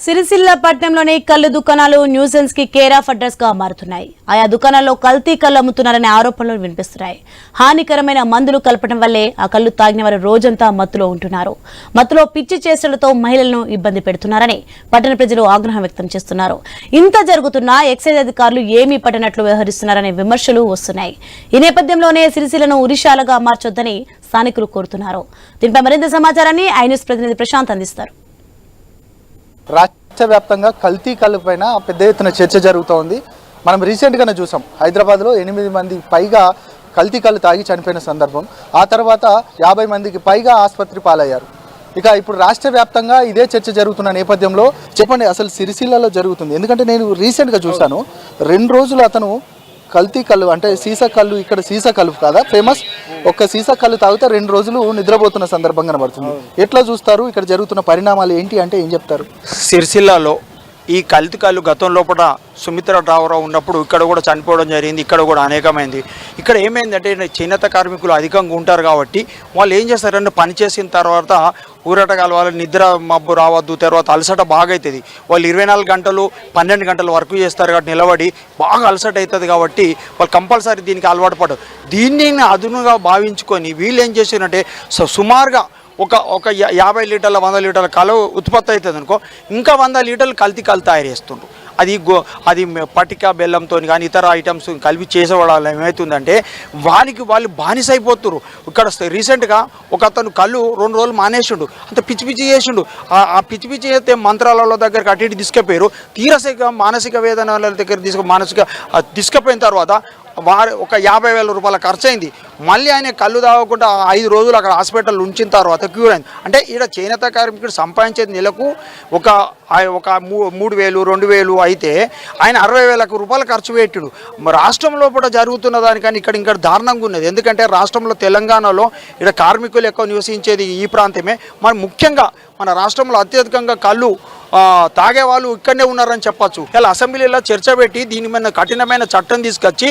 సిరిసిల్ల పట్టణంలోని కళ్ళు దుకాణాలు న్యూసెన్స్కి కేర్ ఆఫ్ అడ్రస్గా మారుతున్నాయి. ఆయా దుకాణాల్లో కల్తీ కళ్ళు అమ్ముతున్నారనే ఆరోపణలు వినిపిస్తున్నాయి. హానికరమైన మందులు కలపడం వల్లే ఆ కళ్ళు తాగిన వారు రోజంతా మత్తులో ఉంటున్నారు. మత్తులో పిచ్చి చేష్టలతో మహిళలను ఇబ్బంది పెడుతున్నారని పట్టణ ప్రజలు ఆగ్రహం వ్యక్తం చేస్తున్నారు. ఇంత జరుగుతున్నా ఎక్సైజ్ అధికారులు ఏమీ పట్టనట్లు వ్యవహరిస్తున్నారనే విమర్శలు వస్తున్నాయి. ఈ నేపథ్యంలోనే సిరిసిల్లను ఉరిశాలగా మార్చొద్దని స్థానికులు కోరుతున్నారు. దీనిపై మరింత సమాచారాన్ని ఐ ప్రతినిధి ప్రశాంత్ అందిస్తారు. రాష్ట్ర వ్యాప్తంగా కల్తీ కళ్ళు పైన పెద్ద ఎత్తున చర్చ జరుగుతోంది. మనం రీసెంట్గానే చూసాం. హైదరాబాద్లో ఎనిమిది మంది పైగా కల్తీ కళ్ళు తాగి చనిపోయిన సందర్భం. ఆ తర్వాత యాభై మందికి పైగా ఆసుపత్రి పాలయ్యారు. ఇక ఇప్పుడు రాష్ట్ర వ్యాప్తంగా ఇదే చర్చ జరుగుతున్న నేపథ్యంలో చెప్పండి అసలు సిరిసిల్లలో జరుగుతుంది. ఎందుకంటే నేను రీసెంట్గా చూశాను. రెండు రోజులు అతను కల్తీ కళ్ళు అంటే సీసా కళ్ళు ఇక్కడ సీసా కళ్ళు కాదా? ఫేమస్ ఒక్క సీసా కళ్ళు తాగితే రెండు రోజులు నిద్రపోతున్న సందర్భం కనబడుతుంది. ఎట్లా చూస్తారు? ఇక్కడ జరుగుతున్న పరిణామాలు ఏంటి అంటే ఏం చెప్తారు? సిరిసిల్లాలో ఈ కల్తీ కళ్ళు గతం లోపల సుమిత్ర రావురావు ఉన్నప్పుడు ఇక్కడ కూడా చనిపోవడం జరిగింది ఇక్కడ కూడా అనేకమైంది. ఇక్కడ ఏమైందంటే చేనేత కార్మికులు అధికంగా ఉంటారు కాబట్టి వాళ్ళు ఏం చేస్తారంటే పని చేసిన తర్వాత ఊరట కలవాలి నిద్ర మబ్బు రావద్దు తర్వాత అలసట బాగా అవుతుంది వాళ్ళు ఇరవై నాలుగు గంటలు పన్నెండు గంటలు వర్క్ చేస్తారు కాబట్టి నిలబడి బాగా అలసట అవుతుంది కాబట్టి వాళ్ళు కంపల్సరీ దీనికి అలవాటు పడరు. దీన్ని అదునుగా భావించుకొని వీళ్ళు ఏం చేసారంటే సో సుమారుగా ఒక ఒక యాభై లీటర్ల వంద లీటర్ల కలవ ఉత్పత్తి అవుతుంది అనుకో ఇంకా వంద లీటర్లు కల్తీ కలు తయారు చేస్తుండ్రు. అది గో అది పటిక బెల్లంతో కానీ ఇతర ఐటమ్స్ కలిపి చేసేవాళ్ళు ఏమవుతుందంటే వానికి వాళ్ళు బానిస అయిపోతున్నారు ఇక్కడ వస్తే రీసెంట్గా ఒక అతను కళ్ళు రెండు రోజులు మానేసిండు. అంత పిచ్చి పిచ్చి చేసిండు. ఆ- పిచ్చి పిచ్చి చేస్తే మంత్రాలలో దగ్గరికి అటు ఇటు తీసుకుపోయారు తీరసిక మానసిక వేదనల దగ్గర తీసుకు మానసిక తీసుకుపోయిన తర్వాత వారు ఒక యాభై వేల రూపాయల ఖర్చు అయింది మళ్ళీ ఆయన కళ్ళు తాగకుండా ఐదు రోజులు అక్కడ హాస్పిటల్ ఉంచిన తర్వాత క్యూర్ అయింది. అంటే ఈడ చేనేత కార్మికుడు సంపాదించే నెలకు ఒక ఒక మూ- మూడు వేలు రెండు వేలు అయితే ఆయన అరవై వేలకు రూపాయలు ఖర్చు పెట్టాడు. రాష్ట్రంలో కూడా జరుగుతున్న దానికని ఇక్కడ ఇంకా దారుణంగా ఉన్నది. ఎందుకంటే రాష్ట్రంలో తెలంగాణలో ఇక్కడ కార్మికులు ఎక్కువ నివసించేది ఈ ప్రాంతమే. మరి ముఖ్యంగా మన రాష్ట్రంలో అత్యధికంగా కళ్ళు తాగే వాళ్ళు ఇక్కడనే ఉన్నారని చెప్పొచ్చు. ఇలా అసెంబ్లీలో చర్చ పెట్టి దీని మీద కఠినమైన చట్టం తీసుకొచ్చి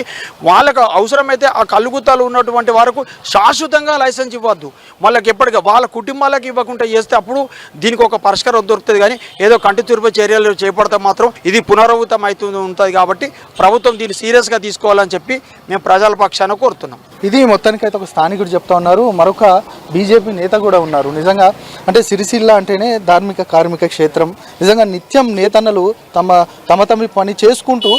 వాళ్ళకు అవసరమైతే ఆ కలుగుతాలు ఉన్నటువంటి వరకు శాశ్వతంగా లైసెన్స్ ఇవ్వద్దు. వాళ్ళకి ఎప్పటికీ వాళ్ళ కుటుంబాలకు ఇవ్వకుండా చేస్తే అప్పుడు దీనికి ఒక పరిష్కారం దొరుకుతుంది. కానీ ఏదో కంటి తురుపు చర్యలు చేపడితే మాత్రం ఇది పునరావృతం అవుతుంది ఉంటుంది కాబట్టి ప్రభుత్వం దీన్ని సీరియస్గా తీసుకోవాలని చెప్పి మేము ప్రజల పక్షాన కోరుతున్నాం. ఇది మొత్తానికైతే ఒక స్థానికుడు చెప్తా ఉన్నారు. మరొక బీజేపీ నేత కూడా ఉన్నారు. నిజంగా అంటే సిరిసిల్ల అంటేనే ధార్మిక కార్మిక క్షేత్రం. నిజంగా నిత్యం నేతన్నలు తమ తమ తమ పని చేసుకుంటూ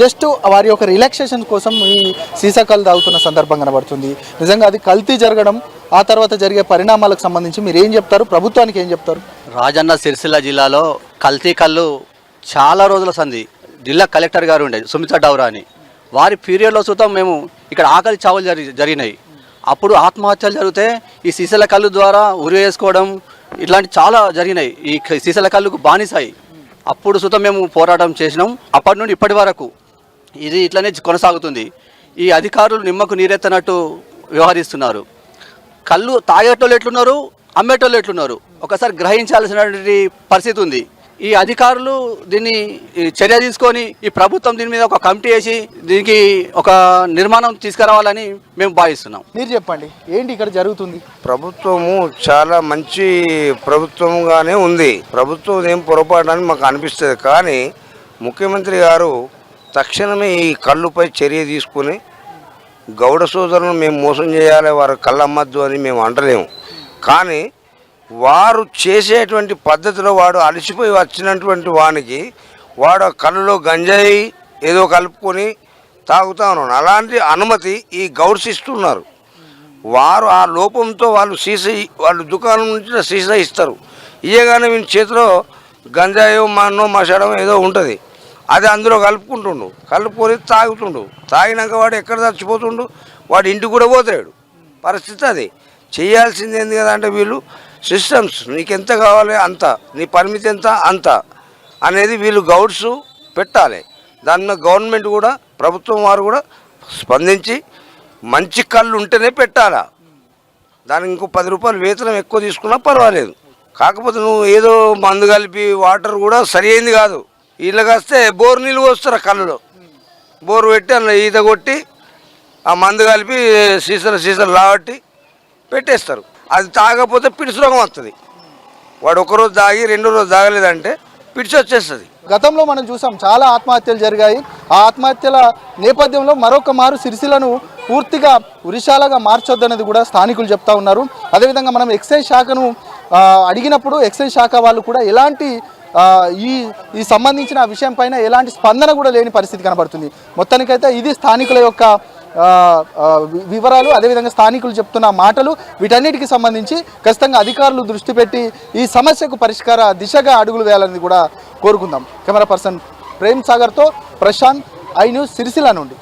జస్ట్ వారి యొక్క రిలాక్సేషన్ కోసం ఈ సీసాకాలు తాగుతున్న సందర్భం కనబడుతుంది. నిజంగా అది కల్తీ జరగడం ఆ తర్వాత జరిగే పరిణామాలకు సంబంధించి మీరు ఏం చెప్తారు? ప్రభుత్వానికి ఏం చెప్తారు? రాజన్న సిరిసిల్ల జిల్లాలో కల్తీ కళ్ళు చాలా రోజుల సంది జిల్లా కలెక్టర్ గారు ఉండేది సుమిత డౌరా అని. వారి పీరియడ్లో చూద్దాం మేము ఇక్కడ ఆకలి చావులు జరిగి జరిగినాయి. అప్పుడు ఆత్మహత్యలు జరిగితే ఈ సీసల కళ్ళు ద్వారా ఉరి వేసుకోవడం ఇట్లాంటి చాలా జరిగినాయి. ఈ క- సీసల కళ్ళుకు బానిసాయి. అప్పుడు సుతం మేము పోరాటం చేసినాం. అప్పటి నుండి ఇప్పటి వరకు ఇది ఇట్లనే కొనసాగుతుంది. ఈ అధికారులు నిమ్మకు నీరెత్తనట్టు వ్యవహరిస్తున్నారు. కళ్ళు తాగేటోళ్ళు ఎట్లున్నారు? అమ్మేటోళ్ళు ఎట్లున్నారు? ఒకసారి గ్రహించాల్సినటువంటి పరిస్థితి ఉంది. ఈ అధికారులు దీన్ని ఈ చర్య తీసుకొని ఈ ప్రభుత్వం దీని మీద ఒక కమిటీ వేసి దీనికి ఒక నిర్మాణం తీసుకురావాలని మేము భావిస్తున్నాం. మీరు చెప్పండి ఏంటి ఇక్కడ జరుగుతుంది? ప్రభుత్వము చాలా మంచి ప్రభుత్వంగానే ఉంది. ప్రభుత్వం ఏం పొరపాటు అని మాకు అనిపిస్తుంది. కానీ ముఖ్యమంత్రి గారు తక్షణమే ఈ కళ్ళుపై చర్య తీసుకుని గౌడ సోదరులను మేము మోసం చేయాలి వారు కళ్ళు అమ్మద్దు అని మేము అంటలేము. కానీ వారు చేసేటువంటి పద్ధతిలో వాడు అలసిపోయి వచ్చినటువంటి వానికి వాడు కళ్ళలో గంజాయి ఏదో కలుపుకొని తాగుతా ఉన్నాడు. అలాంటి అనుమతి ఈ గౌడ్స్ ఇస్తున్నారు. వారు ఆ లోపంతో వాళ్ళు సీస వాళ్ళు దుకాణం నుంచి సీస ఇస్తారు. ఇయ్యగానే వీని చేతిలో గంజాయో మన్నో మసడం ఏదో ఉంటుంది. అది అందులో కలుపుకుంటుండు. కలుపుకొని తాగుతుండు. తాగినాక వాడు ఎక్కడ చచ్చిపోతుండు? వాడు ఇంటికి కూడా పోతాడు పరిస్థితి అది. చేయాల్సింది ఏంది కదా అంటే వీళ్ళు సిస్టమ్స్ నీకు ఎంత కావాలి అంత నీ పరిమితి ఎంత అంత అనేది వీళ్ళు గౌడ్స్ పెట్టాలి. దాని మీద గవర్నమెంట్ కూడా ప్రభుత్వం వారు కూడా స్పందించి మంచి కళ్ళు ఉంటేనే పెట్టాలా? దానికి ఇంకో పది రూపాయలు వేతనం ఎక్కువ తీసుకున్నా పర్వాలేదు. కాకపోతే నువ్వు ఏదో మందు కలిపి వాటర్ కూడా సరి అయింది కాదు. వీళ్ళకి వస్తే బోర్ నీళ్ళు వస్తారు ఆ కళ్ళలో? బోర్ పెట్టి అందులో ఈత కొట్టి ఆ మందు కలిపి సీసలు సీసలు లాగట్టి పెట్టేస్తారు. అది తాగకపోతే పిడిచి రోగం వస్తుంది వాడు ఒకరోజు తాగి రెండో రోజు తాగలేదంటే పిడిచి వచ్చేస్తుంది. గతంలో మనం చూసాం చాలా ఆత్మహత్యలు జరిగాయి. ఆ ఆత్మహత్యల నేపథ్యంలో మరొక మారు సిరిసిలను పూర్తిగా ఉరిశాలగా మార్చొద్దనేది కూడా స్థానికులు చెప్తా ఉన్నారు. అదేవిధంగా మనం ఎక్సైజ్ శాఖను అడిగినప్పుడు ఎక్సైజ్ శాఖ వాళ్ళు కూడా ఎలాంటి ఈ ఈ సంబంధించిన విషయం పైన ఎలాంటి స్పందన కూడా లేని పరిస్థితి కనబడుతుంది. మొత్తానికైతే ఇది స్థానికుల యొక్క వివరాలు అదేవిధంగా స్థానికులు చెప్తున్న మాటలు వీటన్నిటికి సంబంధించి ఖచ్చితంగా అధికారులు దృష్టి పెట్టి ఈ సమస్యకు పరిష్కార దిశగా అడుగులు వేయాలని కూడా కోరుకుందాం. కెమెరా పర్సన్ ప్రేమ్ సాగర్తో ప్రశాంత్ ఐ న్యూస్ సిరిసిల్ల నుండి.